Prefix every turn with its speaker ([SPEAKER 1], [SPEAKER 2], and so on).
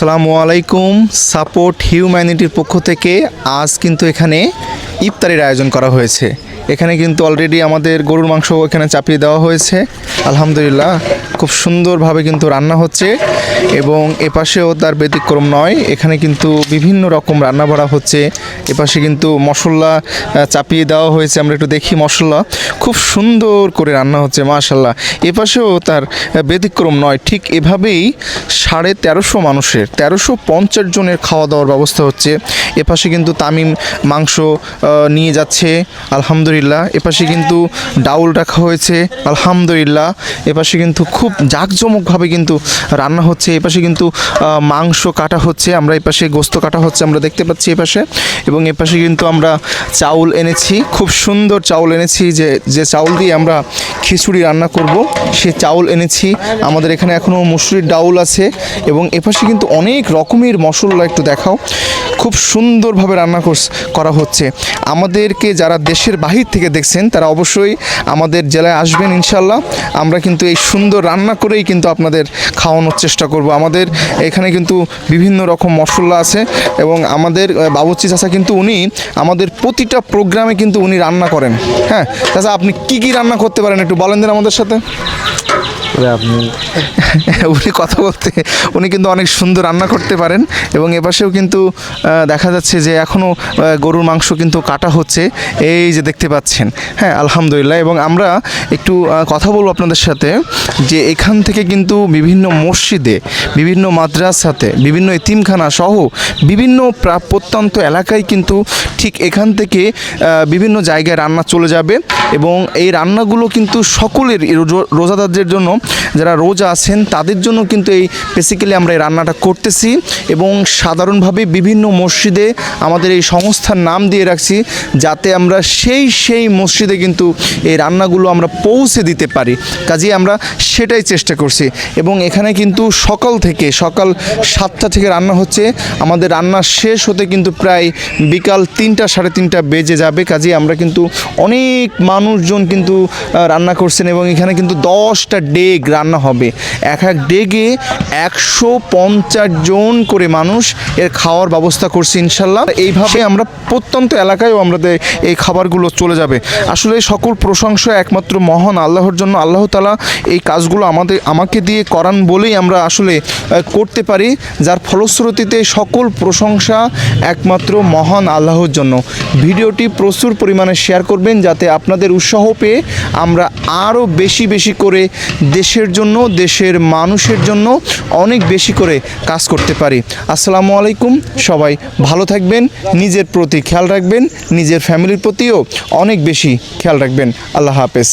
[SPEAKER 1] আসসালামু আলাইকুম। সাপোর্ট হিউম্যানিটির পক্ষ থেকে আজ কিন্তু এখানে ইফতারির আয়োজন করা হয়েছে। এখানে কিন্তু অলরেডি আমাদের গরুর মাংস এখানে চাপিয়ে দেওয়া হয়েছে। আলহামদুলিল্লাহ, খুব সুন্দরভাবে কিন্তু রান্না হচ্ছে এবং এপাশেও তার ব্যতিক্রম নয়, এখানে কিন্তু বিভিন্ন রকম রান্না বাড়া হচ্ছে। এপাশে কিন্তু মশলা চাপিয়ে দেওয়া হয়েছে, আমরা একটু দেখি মশলা। খুব সুন্দর করে রান্না হচ্ছে মাশাল্লাহ এপাশেও তার ব্যতিক্রম নয়, ঠিক এভাবেই সাড়ে তেরোশো মানুষের, তেরোশো পঞ্চাশ জনের খাওয়া দাওয়ার ব্যবস্থা হচ্ছে। এপাশে কিন্তু তামিম মাংস নিয়ে যাচ্ছে, আলহামদুলিল্লাহ। এপাশে কিন্তু ডাউল রাখা হয়েছে, আলহামদুলিল্লাহ। এপাশে কিন্তু খুব জাঁকজমকভাবে কিন্তু রান্না হচ্ছে। এপাশে কিন্তু মাংস কাটা হচ্ছে। আমরা এপাশে গোস্ত কাটা হচ্ছে, আমরা দেখতে পাচ্ছি এপাশে। এবং এপাশে কিন্তু আমরা চাউল এনেছি। খুব সুন্দর চাউল এনেছি যে যে চাউল দিয়ে আমরা খিচুড়ি রান্না করব। সে চাউল এনেছি। আমাদের এখানে এখনও মুসুরির ডাউল আছে এবং এপাশে কিন্তু অনেক রকমের মশলা একটু দেখাও। খুব সুন্দরভাবে রান্না করা হচ্ছে। আমাদেরকে যারা দেশের বাহির থেকে দেখছেন তারা অবশ্যই আমাদের জেলায় আসবেন ইনশাল্লাহ আমরা কিন্তু এই সুন্দর রান্না করেই কিন্তু আপনাদের খাওয়ানোর চেষ্টা করব। আমাদের এখানে কিন্তু বিভিন্ন রকম মশলা আছে এবং আমাদের আহ, বাবুর্চি চাচা কিন্তু উনি আমাদের প্রতিটা প্রোগ্রামে কিন্তু উনি রান্না করেন। হ্যাঁ চাচা আপনি কি কি রান্না করতে পারেন একটু বলেন দিন আমাদের সাথে।
[SPEAKER 2] আপনি
[SPEAKER 1] উনি কথা বলতে, উনি কিন্তু অনেক সুন্দর রান্না করতে পারেন এবং এপাশেও কিন্তু দেখা যাচ্ছে যে এখনও গরুর মাংস কিন্তু কাটা হচ্ছে, এই যে দেখতে পাচ্ছেন। হ্যাঁ আলহামদুলিল্লাহ। এবং আমরা একটু কথা বলব আপনাদের সাথে যে এখান থেকে কিন্তু বিভিন্ন মসজিদে, বিভিন্ন মাদ্রাসাতে, বিভিন্ন এতিমখানা সহ বিভিন্ন প্রা- প্রত্যন্ত এলাকায় কিন্তু ঠিক এখান থেকে বিভিন্ন জায়গায় রান্না চলে যাবে এবং এই রান্নাগুলো কিন্তু সকলের রোজাদারদের জন্য যারা রোজা আছেন, তাদের জন্য কিন্তু এই বেসিক্যালি আমরা এই রান্নাটা করতেছি এবং সাধারণভাবে বিভিন্ন মসজিদে আমাদের এই সংস্থার নাম দিয়ে রাখছি যাতে আমরা সেই সেই মসজিদে কিন্তু এই রান্নাগুলো আমরা পৌঁছে দিতে পারি। কাজেই আমরা সেটাই চেষ্টা করছি এবং এখানে কিন্তু সকাল থেকে, সকাল সাতটা থেকে রান্না হচ্ছে। আমাদের রান্না শেষ হতে কিন্তু প্রায় বিকাল তিনটা, সাড়ে তিনটা বেজে যাবে। কাজেই আমরা কিন্তু অনেক মানুষজন কিন্তু রান্না করছেন এবং এখানে কিন্তু দশটা ডেগ রান্না হবে। এক এক ডেগে একশো পঞ্চাশ জন করে মানুষ এর খাওয়ার ব্যবস্থা করছি ইনশাল্লাহ। এইভাবে আমরা প্রত্যন্ত এলাকায়ও আমাদের এই খাবারগুলো চলে যাবে। আসলে সকল প্রশংসা একমাত্র মহান আল্লাহর জন্য আল্লাহ তালা এই কাজগুলো আমাদের, আমাকে দিয়ে করান বলেই আমরা আসলে করতে পারি, যার ফলশ্রুতিতে সকল প্রশংসা একমাত্র মহান আল্লাহর জন্য। ভিডিওটি প্রচুর পরিমাণে শেয়ার করবেন, যাতে আপনাদের উৎসাহ পেয়ে আমরা আরও বেশি বেশি করে দেশের জন্য, দেশের মানুষের জন্য অনেক বেশি করে কাজ করতে পারি। আসসালামু আলাইকুম, সবাই ভালো থাকবেন, নিজের প্রতি খেয়াল রাখবেন, নিজের ফ্যামিলির প্রতিও অনেক বেশি খেয়াল রাখবেন। আল্লাহ হাফেজ।